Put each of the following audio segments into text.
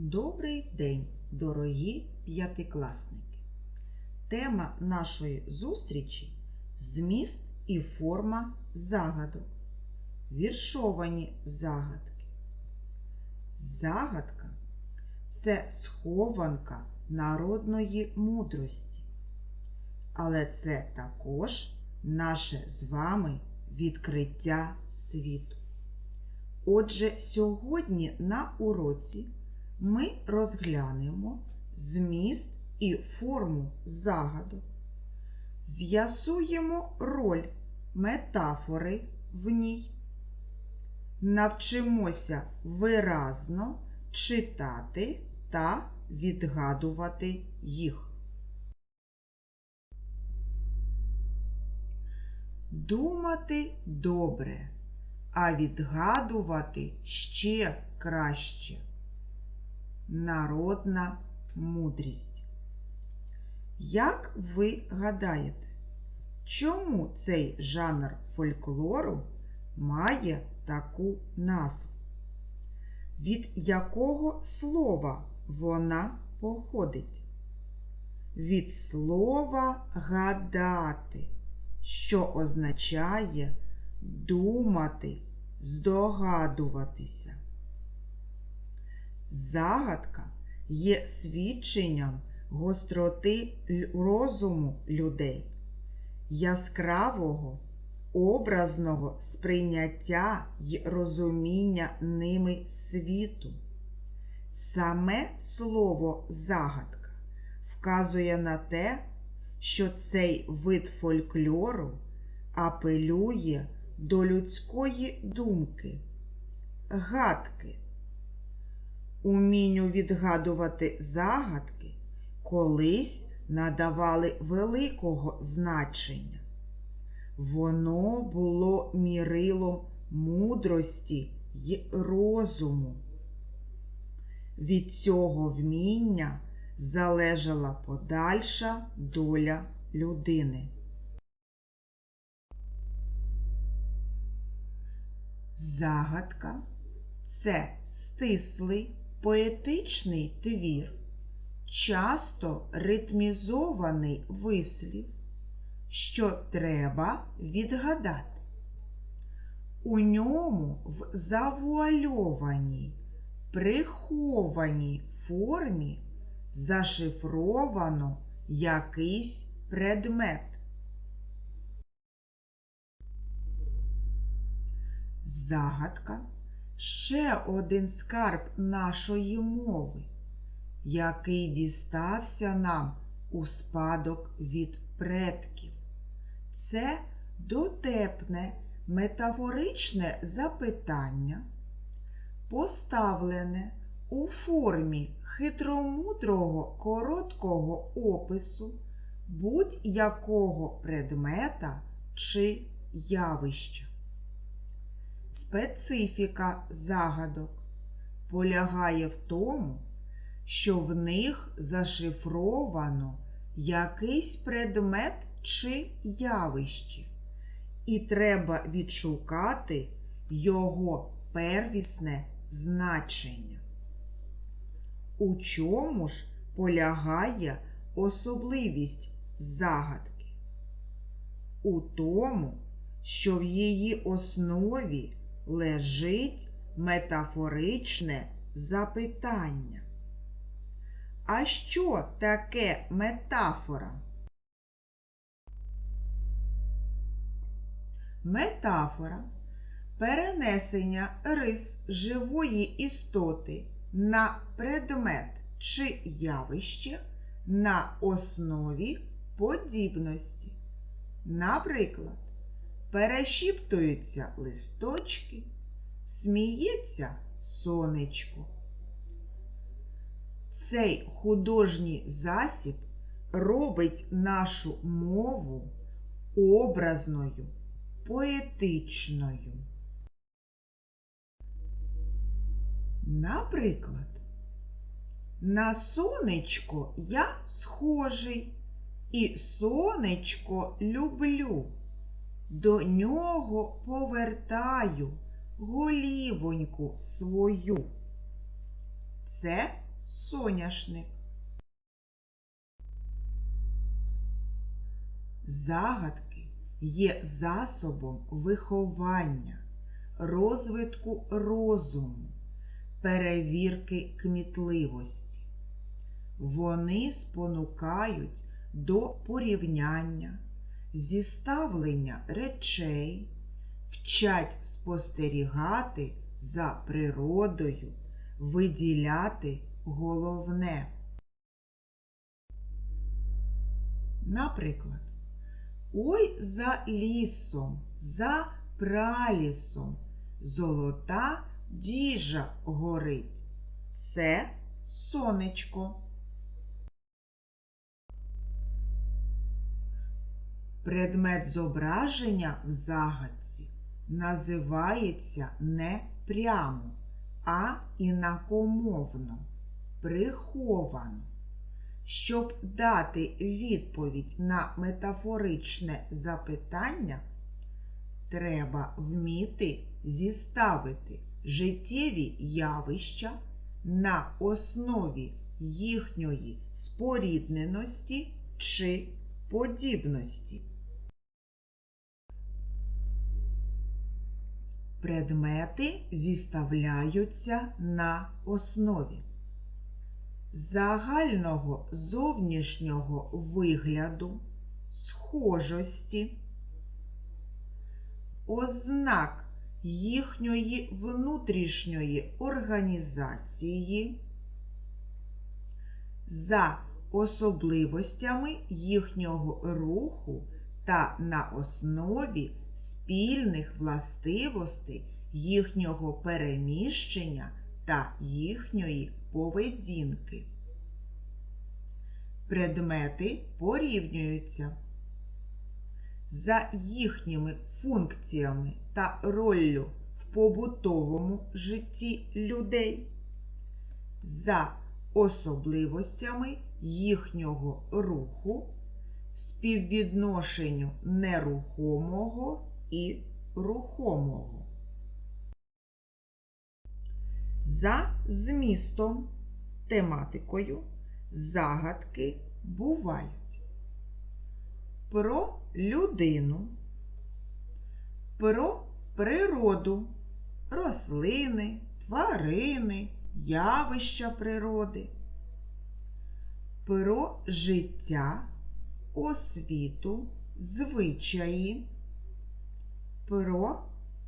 Добрий день, дорогі п'ятикласники! Тема нашої зустрічі зміст і форма загадок. Віршовані загадки. Загадка це схованка народної мудрості. Але це також наше з вами відкриття світу. Отже, сьогодні на уроці ми розглянемо зміст і форму загадок, з'ясуємо роль метафори в ній, навчимося виразно читати та відгадувати їх. Думати добре, а відгадувати ще краще. Народна мудрість. Як ви гадаєте, чому цей жанр фольклору має таку назву? Від якого слова вона походить? Від слова гадати, що означає думати, здогадуватися. Загадка є свідченням гостроти розуму людей, яскравого, образного сприйняття й розуміння ними світу. Саме слово загадка вказує на те, що цей вид фольклору апелює до людської думки, гадки. Умінню відгадувати загадки колись надавали великого значення. Воно було мірилом мудрості й розуму. Від цього вміння залежала подальша доля людини. Загадка це стислий поетичний твір, часто ритмізований вислів, що треба відгадати. У ньому в завуальованій, прихованій формі зашифровано якийсь предмет. Загадка ще один скарб нашої мови, який дістався нам у спадок від предків. Це дотепне метафоричне запитання, поставлене у формі хитромудрого короткого опису будь-якого предмета чи явища. Специфіка загадок полягає в тому, що в них зашифровано якийсь предмет чи явище, і треба відшукати його первісне значення. У чому ж полягає особливість загадки? У тому, що в її основі лежить метафоричне запитання. А що таке метафора? Метафора перенесення рис живої істоти на предмет чи явище на основі подібності. Наприклад, перешіптуються листочки, сміється сонечко. Цей художній засіб робить нашу мову образною, поетичною. Наприклад, на сонечко я схожий і сонечко люблю. До нього повертаю голівоньку свою. Це соняшник. Загадки є засобом виховання, розвитку розуму, перевірки кмітливості. Вони спонукають до порівняння, зіставлення речей, вчать спостерігати за природою, виділяти головне. Наприклад, ой за лісом, за пралісом, золота діжа горить. Це сонечко. Предмет зображення в загадці називається не прямо, а інакомовно, приховано. Щоб дати відповідь на метафоричне запитання, треба вміти зіставити життєві явища на основі їхньої спорідненості чи подібності. Предмети зіставляються на основі. Загального зовнішнього вигляду, схожості, ознак їхньої внутрішньої організації, за особливостями їхнього руху та на основі спільних властивостей їхнього переміщення та їхньої поведінки. Предмети порівнюються за їхніми функціями та роллю в побутовому житті людей, за особливостями їхнього руху, співвідношенню нерухомого і рухомого. За змістом, тематикою загадки бувають про людину, про природу, рослини, тварини, явища природи, про життя, освіту, звичаї, про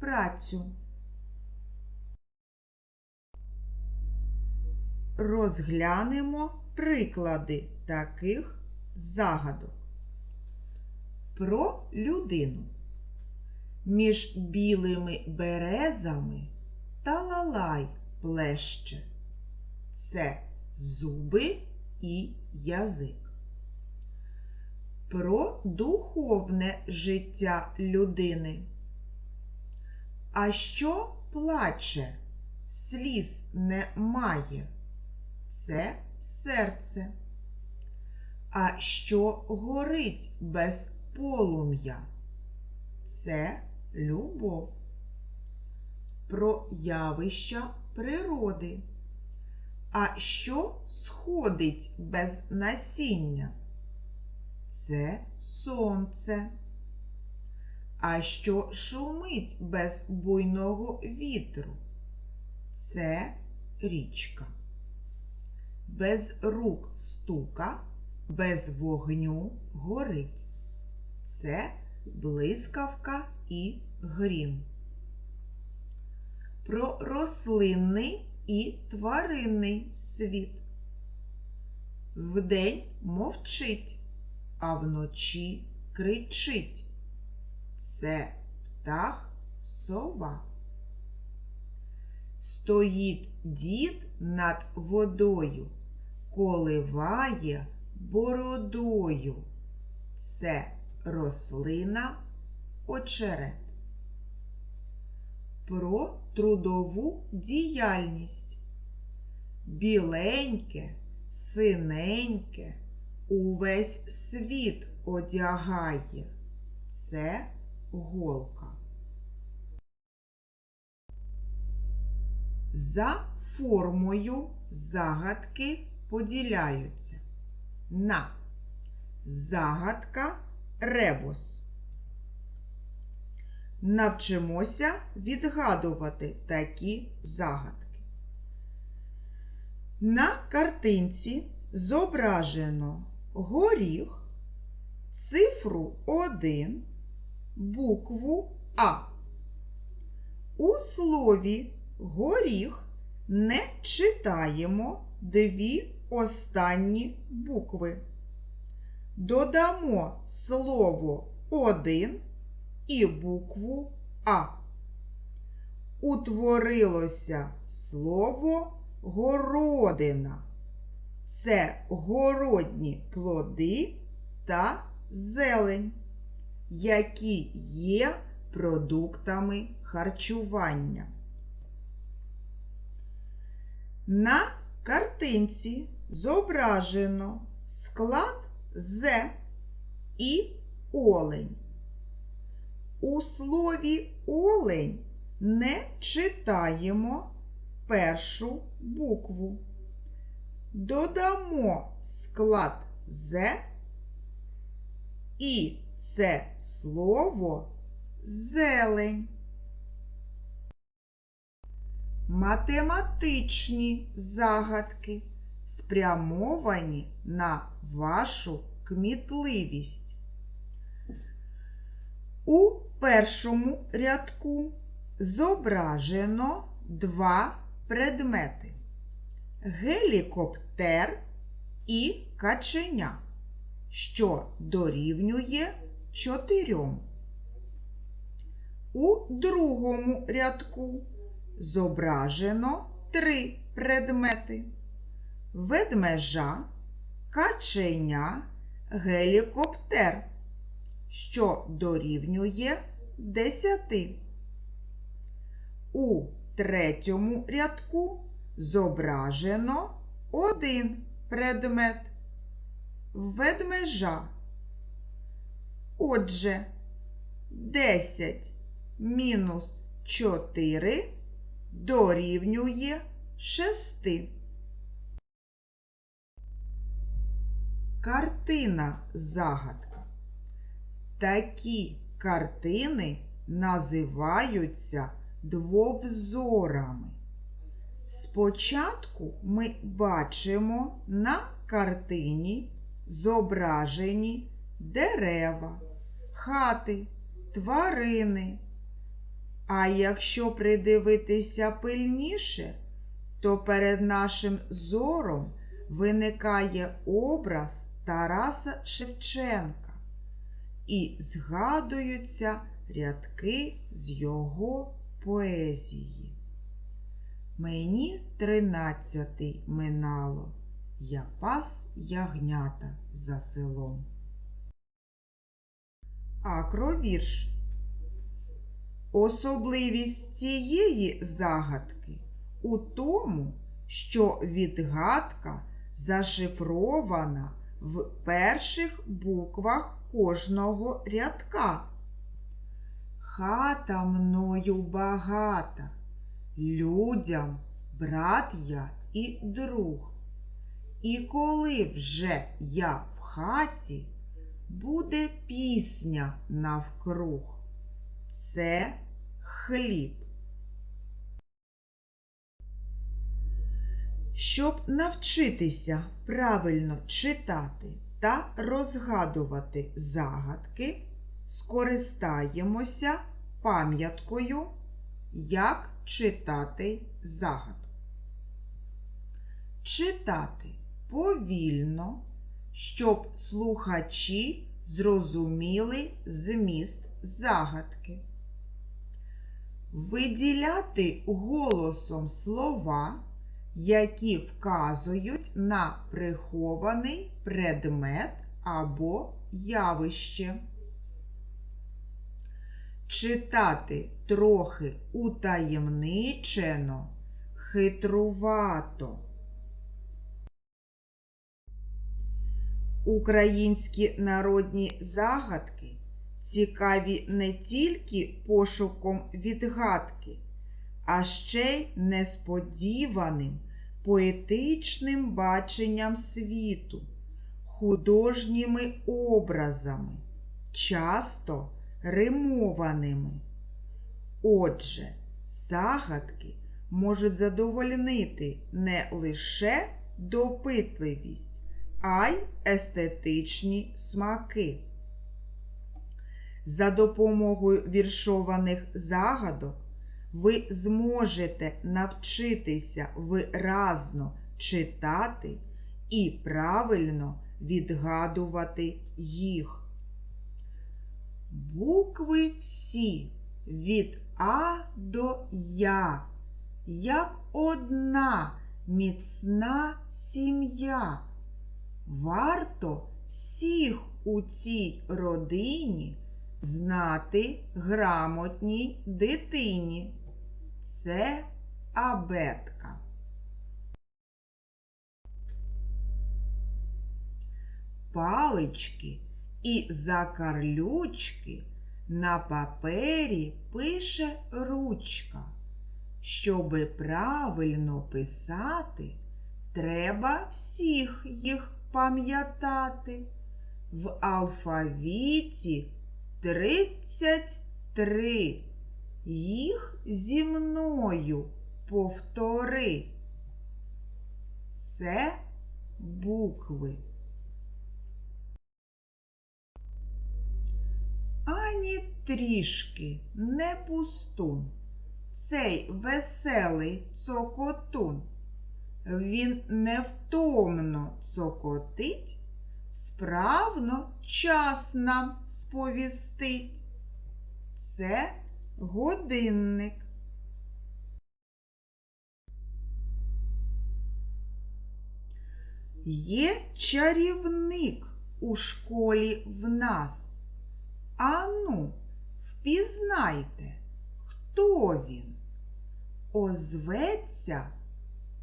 працю. Розглянемо приклади таких загадок. Про людину. Між білими березами талалай плеще. Це зуби і язик. Про духовне життя людини. А що плаче, сліз не має? це серце. А що горить без полум'я? Це любов. Про явища природи. А що сходить без насіння? Це сонце. А що шумить без буйного вітру? Це річка без рук стука, без вогню горить. Це блискавка і грім. Про рослинний і тваринний світ. Вдень мовчить, а вночі кричить. Це птах сова. Стоїть дід над водою, коливає бородою. Це рослина очерет. Про трудову діяльність. Біленьке, синеньке, увесь світ одягає. Це голка. За формою загадки поділяються на загадка ребус. Навчимося відгадувати такі загадки. На картинці зображено горіх, цифру 1, букву А. У слові горіх не читаємо дві останні букви. Додамо слово один і букву А. Утворилося слово городина. Це городні плоди та зелень, які є продуктами харчування. На картинці зображено склад З і олень. У слові олень не читаємо першу букву. Додамо склад З і це слово зелень. Математичні загадки спрямовані на вашу кмітливість. У першому рядку зображено два предмети гелікоптер і каченя, що дорівнює чотирьом. У другому рядку зображено три предмети ведмежа, каченя, гелікоптер, що дорівнює десяти. У третьому рядку зображено один предмет ведмежа. Отже, 10 мінус 4 дорівнює 6. Картина загадка. Такі картини називаються двовзорами. Спочатку ми бачимо на картині зображені дерева, хати, тварини. А якщо придивитися пильніше, то перед нашим зором виникає образ Тараса Шевченка і згадуються рядки з його поезії. Мені тринадцятий минало, я пас ягнята за селом. Акровірш. Особливість цієї загадки у тому, що відгадка зашифрована в перших буквах кожного рядка. Хата мною багата, людям брат я і друг. І коли вже я в хаті, буде пісня навкруг. Це хліб. Щоб навчитися правильно читати та розгадувати загадки, скористаємося пам'яткою, як читати загадку. Читати повільно, щоб слухачі зрозуміли зміст загадки. Виділяти голосом слова, які вказують на прихований предмет або явище. Читати трохи утаємничено, хитрувато. Українські народні загадки цікаві не тільки пошуком відгадки, а ще й несподіваним поетичним баченням світу, художніми образами, часто римованими. Отже, загадки можуть задовольнити не лише допитливість, а й естетичні смаки. За допомогою віршованих загадок ви зможете навчитися виразно читати і правильно відгадувати їх. Букви всі від А до Я, як одна міцна сім'я. Варто всіх у цій родині знати грамотній дитині. Це абетка. Палички і закарлючки на папері пише ручка. Щоби правильно писати, треба всіх їх пам'ятати. В алфавіті тридцять три. Їх зі мною повтори. Це букви. Ані трішки не пустун. Цей веселий цокотун. Він невтомно цокотить, справно час нам сповістить. Це годинник. Є чарівник у школі в нас. Ану, впізнайте, хто він? Озветься,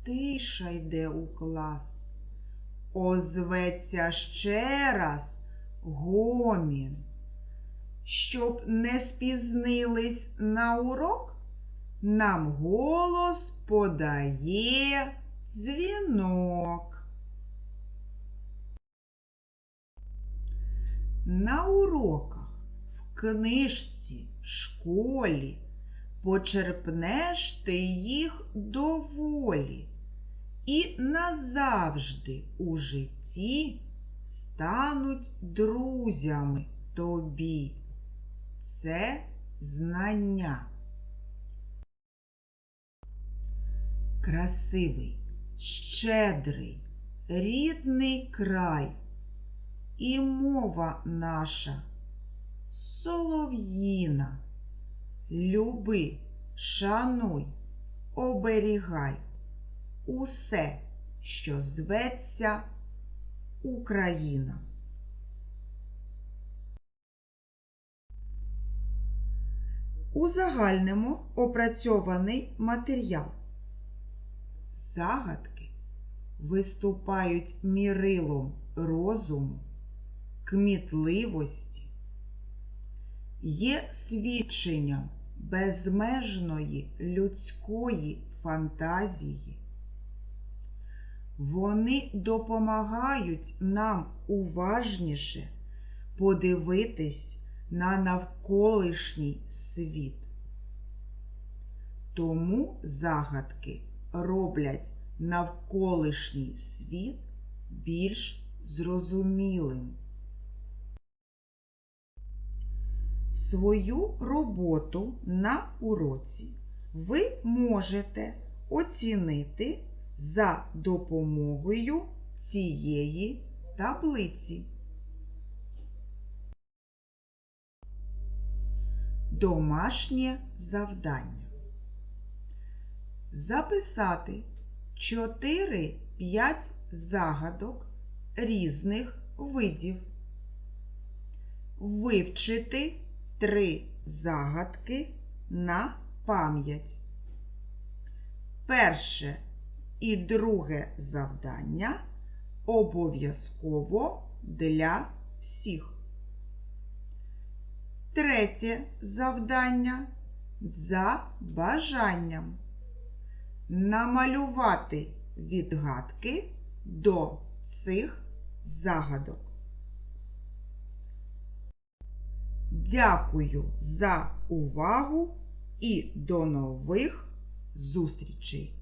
тиша йде у клас. Озветься ще раз гомін. Щоб не спізнились на урок, нам голос подає дзвінок. На уроках, в книжці, в школі почерпнеш ти їх доволі і назавжди у житті стануть друзями тобі. Це знання. Красивий, щедрий, рідний край і мова наша солов'їна. Люби, шануй, оберігай усе, що зветься Україна. Узагальнимо опрацьований матеріал. Загадки виступають мірилом розуму, кмітливості, є свідченням безмежної людської фантазії. Вони допомагають нам уважніше подивитись на навколишній світ. Тому загадки роблять навколишній світ більш зрозумілим. Свою роботу на уроці ви можете оцінити за допомогою цієї таблиці. Домашнє завдання. Записати 4-5 загадок різних видів. Вивчити 3 загадки на пам'ять. Перше і друге завдання обов'язково для всіх. Третє завдання за бажанням. Намалювати відгадки до цих загадок. Дякую за увагу і до нових зустрічей!